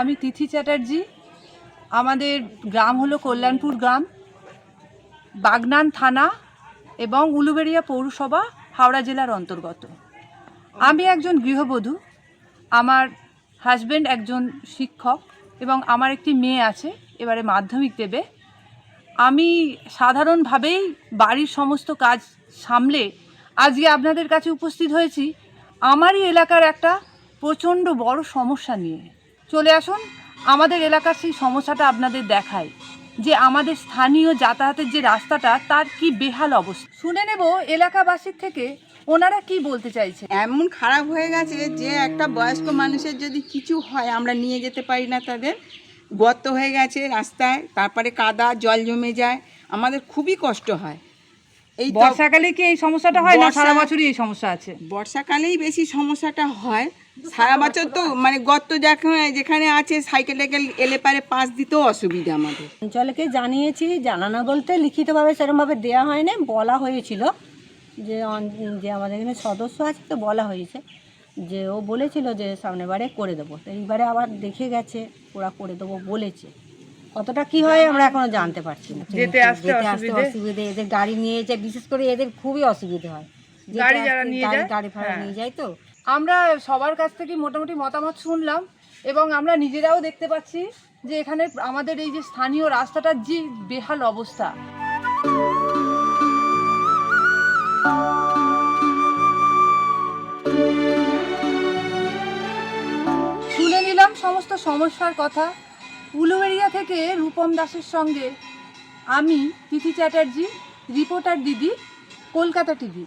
আমি তিথি চ্যাটার্জি। আমাদের গ্রাম হলো কল্যাণপুর গ্রাম, বাগনান থানা এবং উলুবেড়িয়া পৌরসভা হাওড়া জেলার অন্তর্গত। আমি একজন গৃহবধূ, আমার হাজব্যান্ড একজন শিক্ষক এবং আমার একটি মেয়ে আছে, এবারে মাধ্যমিক দেবে। আমি সাধারণভাবেই বাড়ির সমস্ত কাজ সামলে আজকে আপনাদের কাছে উপস্থিত হয়েছি। আমারই এলাকার একটা প্রচণ্ড বড় সমস্যা নিয়ে। চলে আসুন। আমাদের এলাকার সেই সমস্যাটা আপনাদের দেখাই, যে আমাদের স্থানীয় যাতায়াতের যে রাস্তাটা, তার কি বেহাল অবস্থা। শুনে নেব এলাকাবাসীর থেকে ওনারা কি বলতে চাইছে। এমন খারাপ হয়ে গেছে যে একটা বয়স্ক মানুষের যদি কিছু হয়, আমরা নিয়ে যেতে পারি না তাদের। গর্ত হয়ে গেছে রাস্তায়, তারপরে কাদা, জল জমে যায়। আমাদের খুবই কষ্ট হয়। এই বর্ষাকালে কি এই সমস্যাটা হয় না? সারা বছরই এই সমস্যা আছে। বর্ষাকালেই বেশি সমস্যাটা হয়। সারা বছর তো মানে গর্ত যেখানে যেখানে আছে সাইকেল টাইকেল এলে পারে পাশ দিতেও অসুবিধা আমাদের। অঞ্চলকে জানিয়েছি জানানো বলতে লিখিতভাবে সেরকমভাবে দেওয়া হয়নি বলা হয়েছিল যে অন- যে আমাদের এখানে সদস্য আছে তো বলা হয়েছে যে ও বলেছিল যে সামনের বারে করে দেবো। তো এইবারে আবার দেখে গেছে ওরা করে দেবো বলেছে। কতটা কি হয় আমরা এখনও জানতে পারছি না যেতে আসতে অসুবিধে? এদের গাড়ি নিয়ে যায় বিশেষ করে এদের খুবই অসুবিধে হয় গাড়ি যারা নিয়ে যায়? গাড়ি ফাড়া হ্যাঁ। নিয়ে যায় তো আমরা সবার কাছ থেকে মোটামুটি মতামত শুনলাম এবং আমরা নিজেরাও দেখতে পাচ্ছি যে এখানে আমাদের এই যে স্থানীয় রাস্তাটার যে বেহাল অবস্থা শুনে নিলাম সমস্ত সমস্যার কথা উলুবেড়িয়া থেকে রূপম দাসের সঙ্গে আমি তিথি চ্যাটার্জি রিপোর্টার দিদি কলকাতা টিভি।